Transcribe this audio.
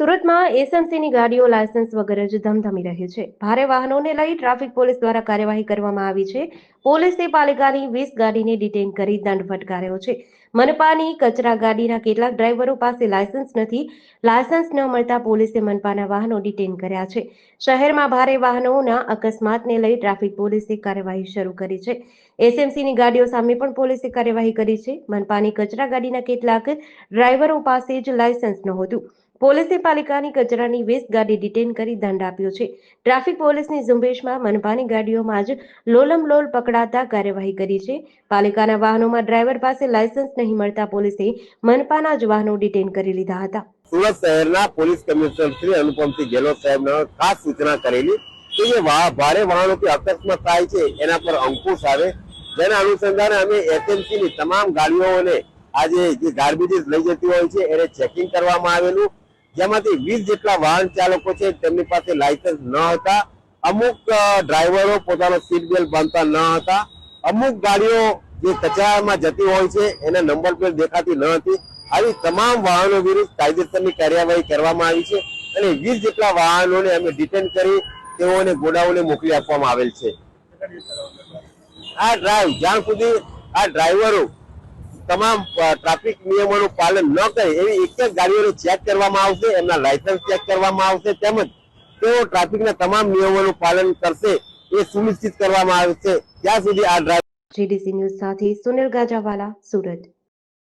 સુરતમાં એસએમસીની ગાડીઓ લાયસન્સ વગર જ ધમધમી રહી છે. ભારે વાહનોને લઈ ટ્રાફિક પોલીસ દ્વારા કાર્યવાહી કરવામાં આવી છે. પોલીસે પાલિકાની વીસ ગાડીને ડિટેન કરી દંડ ફટકાર્યો છે. મનપાની કચરા ગાડીના કેટલાક ડ્રાઈવરો પાસે લાયસન્સ નથી. લાયસન્સ ન મળતા પોલીસે મનપાના વાહનો ડિટેન કર્યા છે. શહેરમાં ભારે વાહનોના અકસ્માતને લઈ ટ્રાફિક પોલીસે કાર્યવાહી શરૂ કરી છે. એસએમસીની ગાડીઓ સામે પણ પોલીસે કાર્યવાહી કરી છે. મનપાની કચરા ગાડીના કેટલાક ડ્રાઈવરો પાસે જ લાયસન્સ નહોતું. પોલીસે પાલિકાની કચરાની વીસ ગાડી ડિટેન કરી દંડ આપ્યો છે. ટ્રાફિક પોલીસની ઝુંબેશમાં મનપાની ગાડીઓમાં જ લોલમલોલ પકડાતા કાર્યવાહી કરી છે. પાલિકાના વાહનોમાં ડ્રાઈવર પાસે લાયસન્સ નહીં મળતા પોલીસે મનપાના જ વાહનો ડિટેન કરી લીધા હતા. સુરત શહેરના પોલીસ કમિશનર શ્રી અનુપમસિંહ ગેહલોત સાહેબને ખાસ સૂચના કરેલી કે જે ભારે વાહનોથી અકસ્માત થાય છે, એના પર અંકુશ આવે. જેના અનુસંધાને અમે એસએમસી ની તમામ ગાડીઓને આજે જે ગાર્બેજીસ લઈ જતી હોય છે, એને ચેકિંગ કરવામાં આવેલું. જેમાંથી વીસ જેટલા વાહન ચાલકો છે, તેમની પાસે લાયસન્સ ન હતા. અમુક ડ્રાઈવરો પોતાનો સીટ બેલ્ટ બાંધતા ન હતા. અમુક ગાડીઓ જે કચરામાં જતી હોય છે, એના નંબર પ્લેટ દેખાતી ન હતી. આવી તમામ વાહનો વિરુદ્ધ કાયદેસરની કાર્યવાહી કરવામાં આવી છે અને વીસ જેટલા વાહનોને અમે ડિટેન કરી, તેઓને ગોડાઉને મોકલી આપવામાં આવેલ છે. આ ડ્રાઈવ જ્યાં સુધી આ ડ્રાઈવરો તમામ ટ્રાફિક નિયમોનું પાલન ન કરે એવી એક જ ગાડીઓને ચેક કરવામાં આવશે, એમના લાયસન્સ ચેક કરવામાં આવશે, તેમજ તેઓ ટ્રાફિકના તમામ નિયમોનું પાલન કરશે એ સુનિશ્ચિત કરવામાં આવશે ત્યાં સુધી આ ડ્રાઈવ જીડીસી ન્યૂઝ સાથે સુનિલ ગાજાવાલા, સુરત.